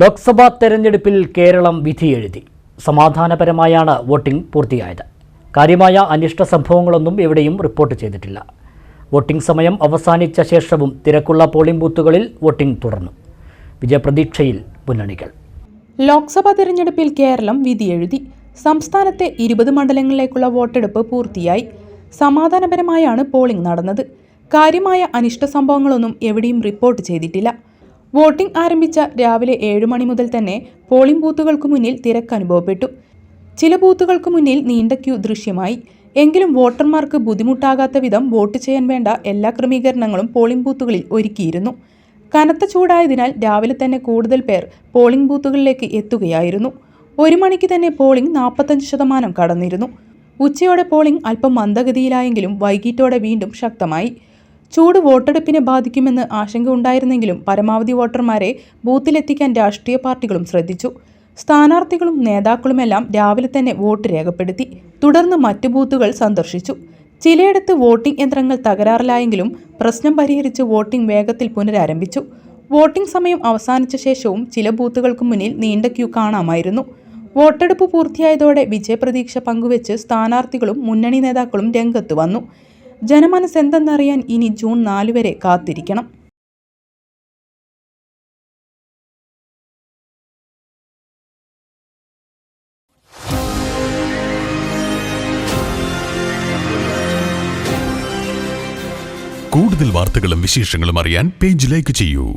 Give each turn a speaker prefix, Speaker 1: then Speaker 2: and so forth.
Speaker 1: ലോക്സഭാ തെരഞ്ഞെടുപ്പിൽ കേരളം വിധിയെഴുതി സമാധാനപരമായാണ് വോട്ടിംഗ് പൂർത്തിയായത്. കാര്യമായ അനിഷ്ട സംഭവങ്ങളൊന്നും എവിടെയും റിപ്പോർട്ട് ചെയ്തിട്ടില്ല. വോട്ടിംഗ് സമയം അവസാനിച്ച ശേഷവും തിരക്കുള്ള പോളിംഗ് ബൂത്തുകളിൽ വോട്ടിംഗ് തുടർന്നു. വിജയപ്രതീക്ഷയിൽ മുന്നണികൾ.
Speaker 2: ലോക്സഭാ തെരഞ്ഞെടുപ്പിൽ കേരളം വിധിയെഴുതി സംസ്ഥാനത്തെ ഇരുപത് മണ്ഡലങ്ങളിലേക്കുള്ള വോട്ടെടുപ്പ് പൂർത്തിയായി. സമാധാനപരമായാണ് പോളിംഗ് നടന്നത്. കാര്യമായ അനിഷ്ട സംഭവങ്ങളൊന്നും എവിടെയും റിപ്പോർട്ട് ചെയ്തിട്ടില്ല. വോട്ടിംഗ് ആരംഭിച്ച രാവിലെ ഏഴു മണി മുതൽ തന്നെ പോളിംഗ് ബൂത്തുകൾക്ക് മുന്നിൽ തിരക്ക് അനുഭവപ്പെട്ടു. ചില ബൂത്തുകൾക്ക് മുന്നിൽ നീണ്ട ക്യൂ ദൃശ്യമായി. എങ്കിലും വോട്ടർമാർക്ക് ബുദ്ധിമുട്ടാകാത്ത വിധം വോട്ട് ചെയ്യാൻ വേണ്ട എല്ലാ ക്രമീകരണങ്ങളും പോളിംഗ് ബൂത്തുകളിൽ ഒരുക്കിയിരുന്നു. കനത്ത ചൂടായതിനാൽ രാവിലെ തന്നെ കൂടുതൽ പേർ പോളിംഗ് ബൂത്തുകളിലേക്ക് എത്തുകയായിരുന്നു. ഒരു മണിക്ക് തന്നെ പോളിംഗ് നാൽപ്പത്തഞ്ച് ശതമാനം കടന്നിരുന്നു. ഉച്ചയോടെ പോളിംഗ് അല്പം മന്ദഗതിയിലായെങ്കിലും വൈകിട്ടോടെ വീണ്ടും ശക്തമായി. ചൂട് വോട്ടെടുപ്പിനെ ബാധിക്കുമെന്ന് ആശങ്ക ഉണ്ടായിരുന്നെങ്കിലും പരമാവധി വോട്ടർമാരെ ബൂത്തിലെത്തിക്കാൻ രാഷ്ട്രീയ പാർട്ടികളും ശ്രദ്ധിച്ചു. സ്ഥാനാർത്ഥികളും നേതാക്കളുമെല്ലാം രാവിലെ തന്നെ വോട്ട് രേഖപ്പെടുത്തി. തുടർന്ന് മറ്റു ബൂത്തുകൾ സന്ദർശിച്ചു. ചിലയിടത്ത് വോട്ടിംഗ് യന്ത്രങ്ങൾ തകരാറിലായെങ്കിലും പ്രശ്നം പരിഹരിച്ച് വോട്ടിംഗ് വേഗത്തിൽ പുനരാരംഭിച്ചു. വോട്ടിംഗ് സമയം അവസാനിച്ച ശേഷവും ചില ബൂത്തുകൾക്ക് മുന്നിൽ നീണ്ട ക്യൂ കാണാമായിരുന്നു. വോട്ടെടുപ്പ് പൂർത്തിയായതോടെ വിജയപ്രതീക്ഷ പങ്കുവെച്ച് സ്ഥാനാർത്ഥികളും മുന്നണി നേതാക്കളും രംഗത്ത് വന്നു. ജനമനസ് എന്തെന്നറിയാൻ ഇനി ജൂൺ നാല് വരെ കാത്തിരിക്കണം.
Speaker 3: കൂടുതൽ വാർത്തകളും വിശേഷങ്ങളും അറിയാൻ പേജ് ലൈക്ക് ചെയ്യൂ.